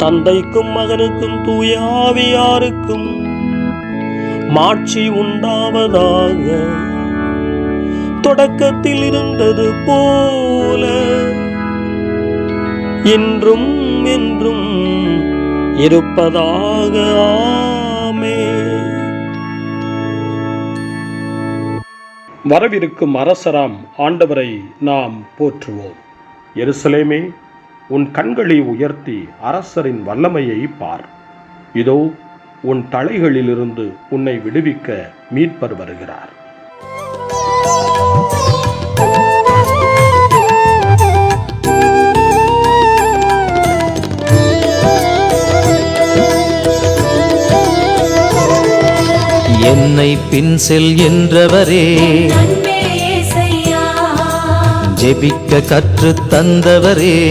தந்தைக்கும் மகனுக்கும் தூயாவியாருக்கும் மாட்சி உண்டாவதாக. தொடக்கத்தில் இருந்தது போல இன்றும் என்றும் இருப்பதாக. ஆமே வரவிருக்கும் அரசராம் ஆண்டவரை நாம் போற்றுவோம். எருசலேமே உன் கண்களை உயர்த்தி அரசரின் வல்லமையை பார். இதோ உன் தலைகளிலிருந்து உன்னை விடுவிக்க மீட்பர் வருகிறார். என்னை பின் செல் என்றவரே ஜெபிக்க கற்றுத் தந்தவரே.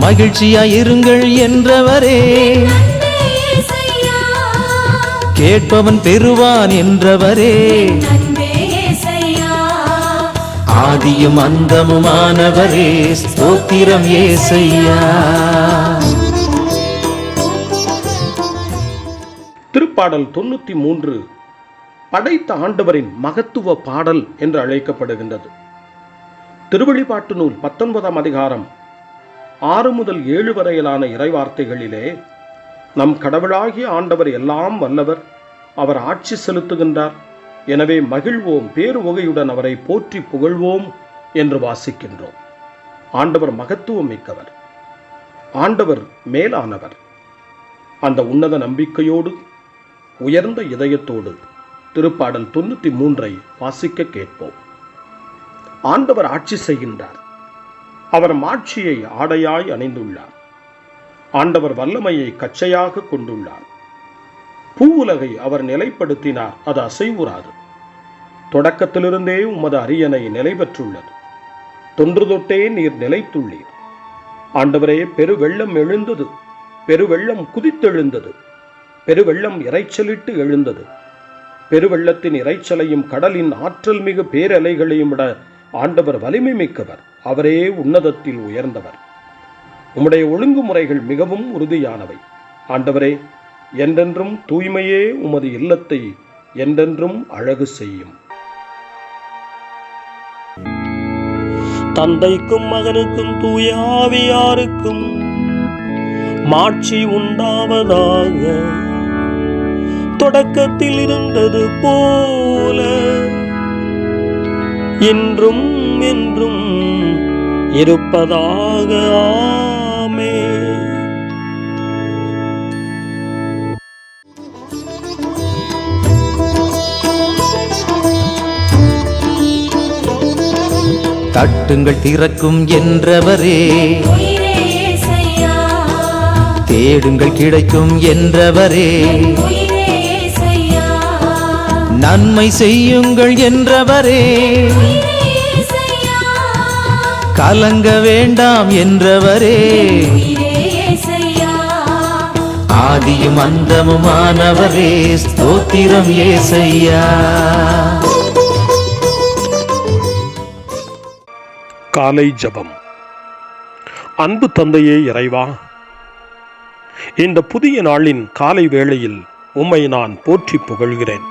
மகிழ்ச்சியாயிருங்கள் என்றவரே. கேட்பவன் பெறுவான் என்றவரே. ஆதியும் அந்தமுமானவரே. ஸ்தோத்திரம் ஏசையா. திருப்பாடல் தொண்ணூத்தி மூன்று. படைத்த ஆண்டவரின் மகத்துவ பாடல் என்று அழைக்கப்படுகின்றது. திருவழிபாட்டு நூல் பத்தொன்பதாம் அதிகாரம் ஆறு முதல் ஏழு வரையிலான இறைவார்த்தைகளிலே நம் கடவுளாகிய ஆண்டவர் எல்லாம் வல்லவர் அவர் ஆட்சி செலுத்துகின்றார். எனவே மகிழ்வோம் பேருவகையுடன் அவரை போற்றி புகழ்வோம் என்று வாசிக்கின்றோம். ஆண்டவர் மகத்துவம் மிக்கவர் ஆண்டவர் மேலானவர். அந்த உன்னத நம்பிக்கையோடு உயர்ந்த இதயத்தோடு திருப்பாடல் தொண்ணூற்றி மூன்றை வாசிக்க கேட்போம். ஆண்டவர் ஆட்சி செய்கின்றார். அவர் மாட்சியை ஆடையாய் அணிந்துள்ளார். ஆண்டவர் வல்லமையை கச்சையாக கொண்டுள்ளார். பூவுலகை அவர் நிலைப்படுத்தினார் அது அசைவுறாது. தொடக்கத்திலிருந்தே உமது அரியணை நிலை பெற்றுள்ளது. தொன்று தொட்டே நீர் நிலைத்துள்ளீர். ஆண்டவரே பெருவெள்ளம் எழுந்தது. பெருவெள்ளம் குதித்தெழுந்தது. பெருவெள்ளம் இரைச்சலிட்டு எழுந்தது. பெருவெள்ளத்தின் இரைச்சலையும் கடலின் ஆற்றல் மிகு பேரலைகளையும் விட ஆண்டவர் வலிமை மிக்கவர். அவரே உன்னதத்தில் உயர்ந்தவர். உம்முடைய ஒழுங்குமுறைகள் மிகவும் உறுதியானவை. ஆண்டவரே என்றென்றும் தூய்மையே உமது இல்லத்தை என்றென்றும் அழகு செய்யும். தந்தைக்கும் மகனுக்கும் தூயாவியாருக்கும் மாட்சி உண்டாவதாக. தொடக்கத்தில் இருந்தது போல. இன்றும் என்றும் இருப்பதாக ஆமே. தட்டுங்கள் திறக்கும் என்றவரே. தேடுங்கள் கிடைக்கும் என்றவரே. நன்மை செய்யுங்கள் என்றவரே. கலங்க வேண்டாம் என்றவரே. ஆதியும் அந்தமுமானவரே. ஸ்தோத்திரம் ஏசையா. காலை ஜபம். அன்பு தந்தையே இறைவா இந்த புதிய நாளின் காலை வேளையில் உம்மை நான் போற்றி புகழ்கிறேன்.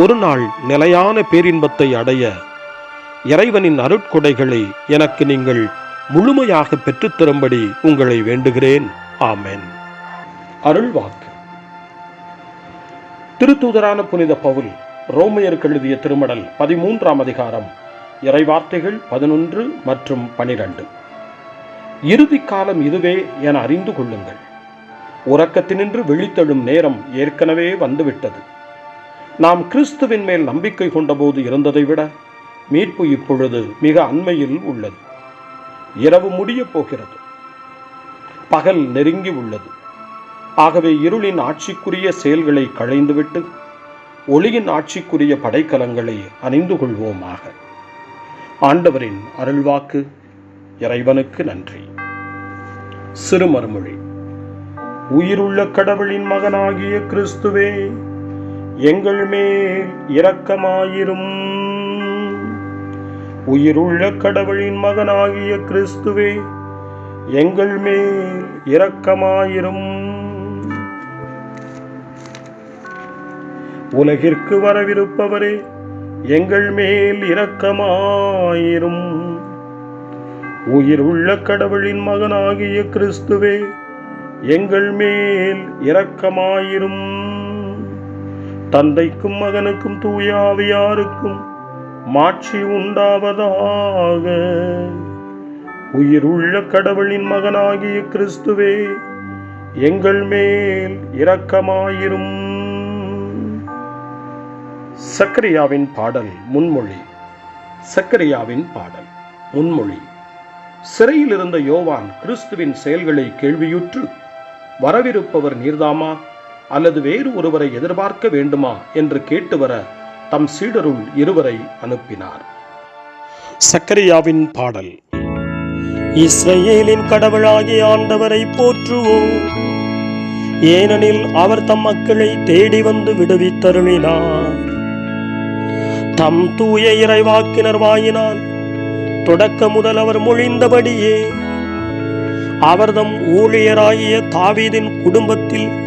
ஒரு நாள் நிலையான பேரின்பத்தை அடைய இறைவனின் அருட்கொடைகளை எனக்கு நீங்கள் முழுமையாக பெற்றுத்தரும்படி உங்களை வேண்டுகிறேன். ஆமென். அருள்வாக்கு திருத்தூதரான புனித பவுல் ரோமையர் எழுதிய திருமடல் பதிமூன்றாம் அதிகாரம் இறைவார்த்தைகள் பதினொன்று மற்றும் பனிரெண்டு. இறுதி காலம் இதுவே என அறிந்து கொள்ளுங்கள். உறக்கத்தினின்று விழித்தெழும் நேரம் ஏற்கனவே வந்துவிட்டது. நாம் கிறிஸ்துவின் மேல் நம்பிக்கை கொண்டபோது இருந்ததை விட மீட்பு இப்பொழுது மிக அண்மையில் உள்ளது. இரவு முடியப் போகிறது. பகல் நெருங்கி உள்ளது. ஆகவே இருளின் ஆட்சிக்குரிய செயல்களை களைந்துவிட்டு ஒளியின் ஆட்சிக்குரிய படைக்கலங்களை அணிந்து கொள்வோமாக. ஆண்டவரின் அருள்வாக்கு இறைவனுக்கு நன்றி. சிறுமறுமொழி. உயிருள்ள கடவுளின் மகனாகிய கிறிஸ்துவே எங்கள் மேல் இரக்கமாயிரும். உயிருள்ள கடவுளின் மகனாகிய கிறிஸ்துவே எங்கள் மேல் இரக்கமாயிரும். உலகிற்கு வரவிருப்பவரே எங்கள் மேல் இரக்கமாயிரும். உயிருள்ள கடவுளின் மகனாகிய கிறிஸ்துவே எங்கள் மேல் இரக்கமாயிரும். தந்தைக்கும் மகனுக்கும் தூயாவியாருக்கும் மாட்சி உண்டாவதாக. உயிருள்ள கடவுளின் மகனாகிய கிறிஸ்துவே எங்கள் மேல் இரக்கமாயிரும். சக்கரியாவின் பாடல் முன்மொழி. சக்கரியாவின் பாடல் முன்மொழி. சிறையில் இருந்த யோவான் கிறிஸ்துவின் செயல்களை கேள்வியுற்று வரவிருப்பவர் நீர்தாமா? அல்லது வேறு ஒருவரை எதிர்பார்க்க வேண்டுமா என்று கேட்டு வர தம் சீடருள் இருவரை அனுப்பினார். சக்கரியாவின் பாடல் இஸ்ரேலின் கடவுளாகிய ஆண்டவரை போற்றுவோம். ஏனெனில் அவர் தம் மக்களை தேடி வந்து விடுவித்தருளினார். தம் தூய இறைவாக்கினர் வாயினால் தொடக்க முதல் அவர் மொழிந்தபடியே அவர்தம் ஊழியராகிய தாவீதின் குடும்பத்தில்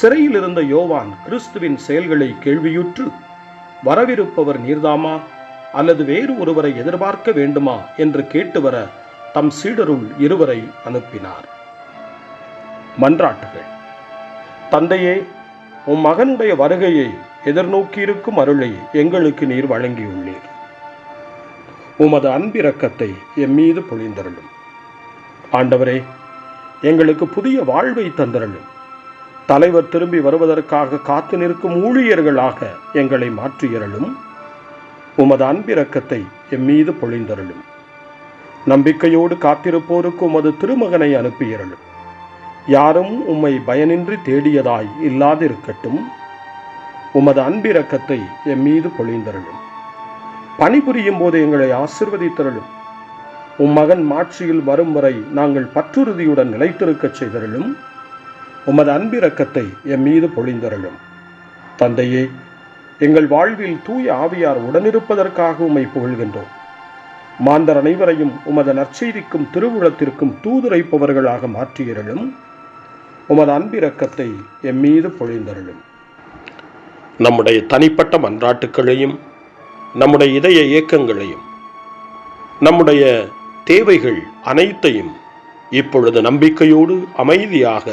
சிறையில் இருந்த யோவான் கிறிஸ்துவின் செயல்களை கேள்வியுற்று வரவிருப்பவர் நீர்தாமா? அல்லது வேறு ஒருவரை எதிர்பார்க்க வேண்டுமா? என்று கேட்டு வர தம் சீடருள் இருவரை அனுப்பினார். மன்றாட்டுகள். தந்தையே உம் மகனுடைய வருகையை எதிர்நோக்கியிருக்கும் அருளை எங்களுக்கு நீர் வழங்கியுள்ளீர். உமது அன்பிரக்கத்தை எம் மீது பொழிந்தருளும். ஆண்டவரே எங்களுக்கு புதிய வாழ்வை தந்தருளும். தலைவர் திரும்பி வருவதற்காக காத்து நிற்கும் ஊழியர்களாக எங்களை மாற்றியருளும். உமது அன்பிரக்கத்தை எம் மீது பொழிந்தருளும். நம்பிக்கையோடு காத்திருப்போருக்கு உமது திருமகனை அனுப்பியருளும். யாரும் உம்மை பயனின்றி தேடியதாய் இல்லாதிருக்கட்டும். உமது அன்பிரக்கத்தை எம் மீது பொழிந்தருளும். பணிபுரியும் போது எங்களை ஆசிர்வதித்தருளும். உம் மகன் மாட்சியில் வரும் வரை நாங்கள் பற்றுறுதியுடன் நிலைத்திருக்கச் செய்தருளும். உமது அன்பிரக்கத்தை எம் மீது பொழிந்தருளும். தந்தையே எங்கள் வாழ்வில் தூய ஆவியார் உடனிருப்பதற்காக உம்மை புகழ்கின்றோம். மாந்தர் அனைவரையும் உமது நற்செய்திக்கும் திருவுளத்திற்கும் தூதுரைப்பவர்களாக மாற்றியருளும். உமது அன்பிரக்கத்தை எம் மீது பொழிந்தருளும். நம்முடைய தனிப்பட்ட மன்றாட்டுக்களையும் நம்முடைய இதய இயக்கங்களையும் நம்முடைய தேவைகள் அனைத்தையும் இப்பொழுது நம்பிக்கையோடு அமைதியாக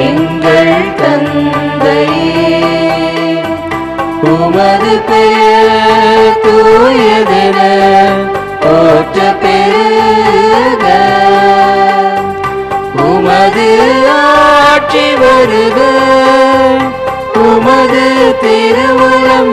எங்கள் தந்தையே. உமது பெயர் தூயதென போற்ற பெருக. உமது ஆட்சி வருக. உமது திருவுளம்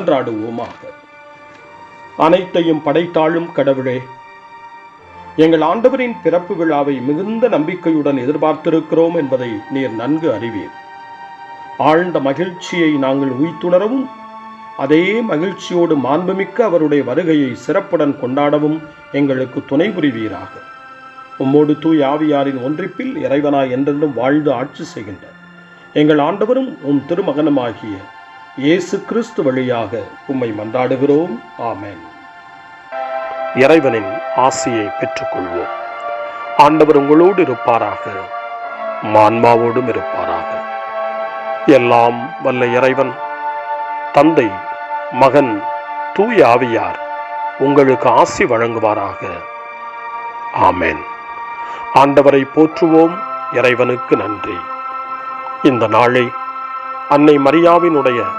மன்றாடுவோமாக அனைத்தையும் படைத்தாளும் கடவுளே எங்கள் ஆண்டவரின் பிறப்பு விழாவை மிகுந்த நம்பிக்கையுடன் எதிர்பார்த்திருக்கிறோம் என்பதை நீர் நன்கு அறிவீர். ஆழ்ந்த மகிழ்ச்சியை நாங்கள் உய்த்துணரவும் அதே மகிழ்ச்சியோடு மாண்புமிக்க அவருடைய வருகையை சிறப்புடன் கொண்டாடவும் எங்களுக்கு துணை புரிவீராக. உம்மோடு தூய் ஆவியாரின் ஒன்றிப்பில் இறைவனாய் என்றென்றும் வாழ்ந்து ஆட்சி செய்கின்ற எங்கள் ஆண்டவரும் உம் திருமகனுமாகிய இயேசு கிறிஸ்து வழியாக உம்மை மன்றாடுகிறோம். ஆமேன். இறைவனின் ஆசியை பெற்றுக்கொள்வோம். ஆண்டவர் உங்களோடு இருப்பாராக. மான்மாவோடும் இருப்பாராக. எல்லாம் வல்ல இறைவன் தந்தை மகன் தூய ஆவியார் உங்களுக்கு ஆசி வழங்குவாராக. ஆமேன். ஆண்டவரை போற்றுவோம். இறைவனுக்கு நன்றி. இந்த நாளை அன்னை மரியாவினுடைய